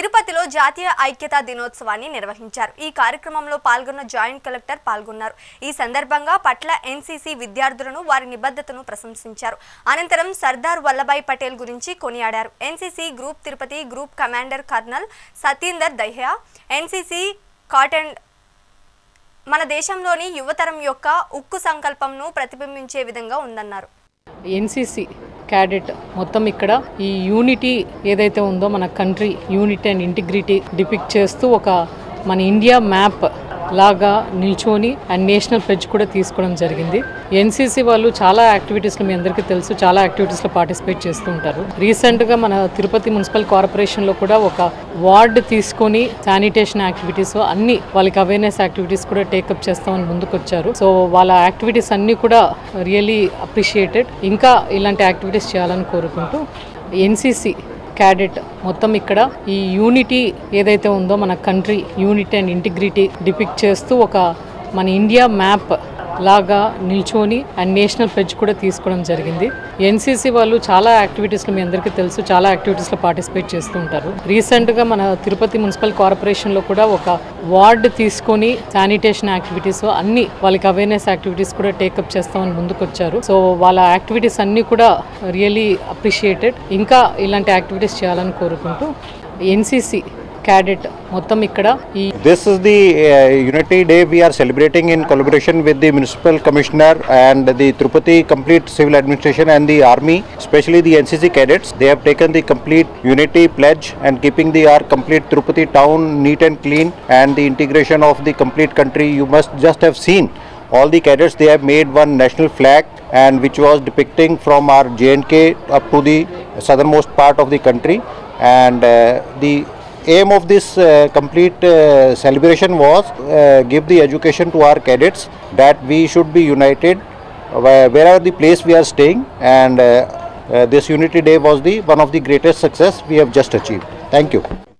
తిరుపతిలో జాతీయ ఐక్యతా దినోత్సవాన్ని నిర్వహించారు. ఈ కార్యక్రమంలో పాల్గొన్న జాయింట్ కలెక్టర్ పాల్గొన్నారు. ఈ సందర్భంగా పట్ల ఎన్సీసీ విద్యార్థులను వారి నిబద్ధతను ప్రశంసించారు. అనంతరం సర్దార్ వల్లభాయ్ పటేల్ గురించి కొనియాడారు. NCC group Tirupati group commander colonel Satinder Dahiya NCC cotton మన దేశంలోని యువతరం యొక్క ఉక్కు సంకల్పంను ప్రతిబింబించే విధంగా ఉందన్నారు. ఎన్సీసీ క్యాడెట్ మొత్తం ఇక్కడ ఈ యూనిటీ ఏదైతే ఉందో మన country unity and integrity depict చేస్తూ ఒక మన ఇండియా మ్యాప్ లాగా నిల్చొని అండ్ నేషనల్ ప్లెడ్జ్ కూడా తీసుకోవడం జరిగింది. ఎన్సీసీ వాళ్ళు చాలా యాక్టివిటీస్లో మీ అందరికీ తెలుసు. చాలా యాక్టివిటీస్లో పార్టిసిపేట్ చేస్తూ ఉంటారు. రీసెంట్గా మన తిరుపతి మున్సిపల్ కార్పొరేషన్లో కూడా ఒక వార్డ్ తీసుకొని శానిటేషన్ యాక్టివిటీస్ అన్ని వాళ్ళకి అవేర్నెస్ యాక్టివిటీస్ కూడా టేకప్ చేస్తామని ముందుకు వచ్చారు సో వాళ్ళ యాక్టివిటీస్ అన్నీ కూడా రియలీ అప్రిషియేటెడ్. ఇంకా ఇలాంటి యాక్టివిటీస్ చేయాలని కోరుకుంటూ ఎన్సీసీ క్యాడెట్ మొత్తం ఇక్కడ ఈ యూనిటీ ఏదైతే ఉందో మన country unity and integrity depict చేస్తూ ఒక మన ఇండియా మ్యాప్ లాగా నిల్చొని అండ్ నేషనల్ ప్లెడ్జ్ కూడా తీసుకోవడం జరిగింది. ఎన్సీసీ వాళ్ళు చాలా యాక్టివిటీస్లో మీ అందరికీ తెలుసు చాలా యాక్టివిటీస్లో పార్టిసిపేట్ చేస్తూ ఉంటారు. రీసెంట్గా మన తిరుపతి మున్సిపల్ కార్పొరేషన్లో కూడా ఒక వార్డ్ తీసుకొని శానిటేషన్ యాక్టివిటీస్ అన్ని వాళ్ళకి అవేర్నెస్ యాక్టివిటీస్ కూడా టేకప్ చేస్తామని ముందుకొచ్చారు. సో వాళ్ళ యాక్టివిటీస్ అన్నీ కూడా రియలీ అప్రిషియేటెడ్. ఇంకా ఇలాంటి యాక్టివిటీస్ చేయాలని కోరుకుంటూ NCC క్యాడెట్ మొత్తం ఇక్కడ ఈ This is the uh, Unity Day we are celebrating in collaboration with the Municipal Commissioner and the Tirupati Complete Civil Administration and the Army, especially the NCC cadets. They have taken the complete unity pledge and keeping the our complete Tirupati town neat and clean and the integration of the complete country. You must just have seen all the cadets. They have made one national flag and which was depicting from our JNK up to the southernmost part of the country and uh, the aim of this uh, complete uh, celebration was uh, give the education to our cadets that we should be united wherever the place we are staying and uh, uh, this unity day was the one of the greatest success we have just achieved. Thank you